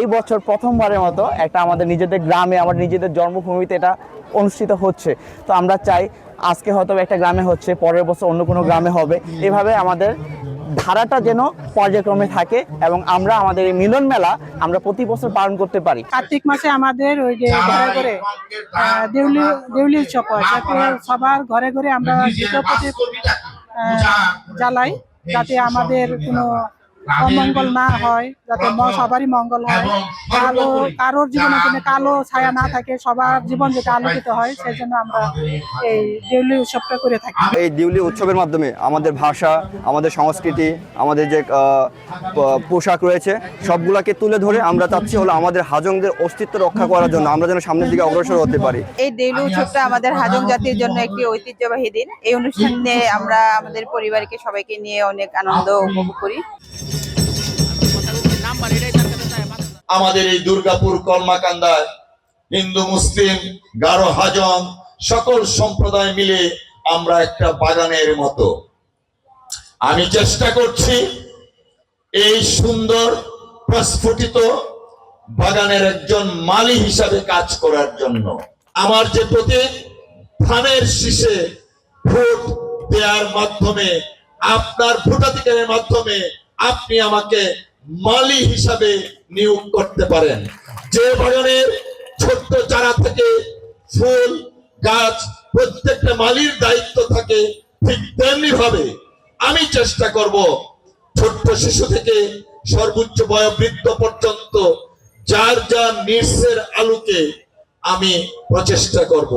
এই বছর প্রথমবারের মতো একটা আমাদের নিজেদের গ্রামে আমাদের নিজেদের জন্মভূমিতে এটা অনুষ্ঠিত হচ্ছে। তো আমরা চাই আজকে হয়তো একটা গ্রামে হচ্ছে, পরের বছর অন্য কোনো গ্রামে হবে। এভাবে আমাদের ধারাটা যেন পর্যায়ক্রমে থাকে এবং আমরা আমাদের এই মিলন মেলা আমরা প্রতি বছর পালন করতে পারি। কার্তিক মাসে আমাদের ওই যে ঘরে ঘরে দেউলি দেউলি উৎসব সবার ঘরে ঘরে আমরা জ্বালাই, যাতে আমাদের কোনো অমঙ্গল না হয় যাতে সবারই মঙ্গল হয়। কালো কারোর জীবনের জন্য কালো ছায়া না থাকে সবার জীবন যাতে আলোকিত হয় সেই জন্য আমরা এই দেউলি উৎসবটা করে থাকি। এই দিউলি উৎসবের মাধ্যমে আমাদের ভাষা আমাদের সংস্কৃতি আমাদের যে আহ, পোশাক রয়েছে সবগুলাকে তুলে ধরে আমরা চাচ্ছি হলো আমাদের হাজংদের অস্তিত্ব রক্ষা করার জন্য আমরা যেন সামনের দিকে অগ্রসর হতে পারি। এই দেউলি উৎসবটা আমাদের হাজং জাতির জন্য একটি ঐতিহ্যবাহী দিন। এই অনুষ্ঠানে আমরা আমাদের পরিবারকে সবাইকে নিয়ে অনেক আনন্দ উপভোগ করি। আমাদের এই দুর্গাপুর কলমাকান্দায় হিন্দু, মুসলিম, গারো, হাজং সকল সম্প্রদায় মিলে আমরা একটা বাগানের মতো। আমি চেষ্টা করছি এই সুন্দর প্রস্ফুটিত বাগানের একজন মালি হিসাবে কাজ করার জন্য। আমার যে প্রতীক, ধানের শীষে ভোট দেওয়ার মাধ্যমে, আপনার ভোটাধিকারের মাধ্যমে আপনি আমাকে মালি হিসাবে নিয়োগ করতে পারেন। যে বাগানের ছোট্ট চারা থেকে ফুল, গাছ প্রত্যেকটা মালির দায়িত্ব থাকে ঠিক তেমনি ভাবে আমি চেষ্টা করব ছোট্ট শিশু থেকে সর্বোচ্চ বয়োবৃদ্ধ পর্যন্ত যার যার নির্সের আলোকে আমি প্রচেষ্টা করব।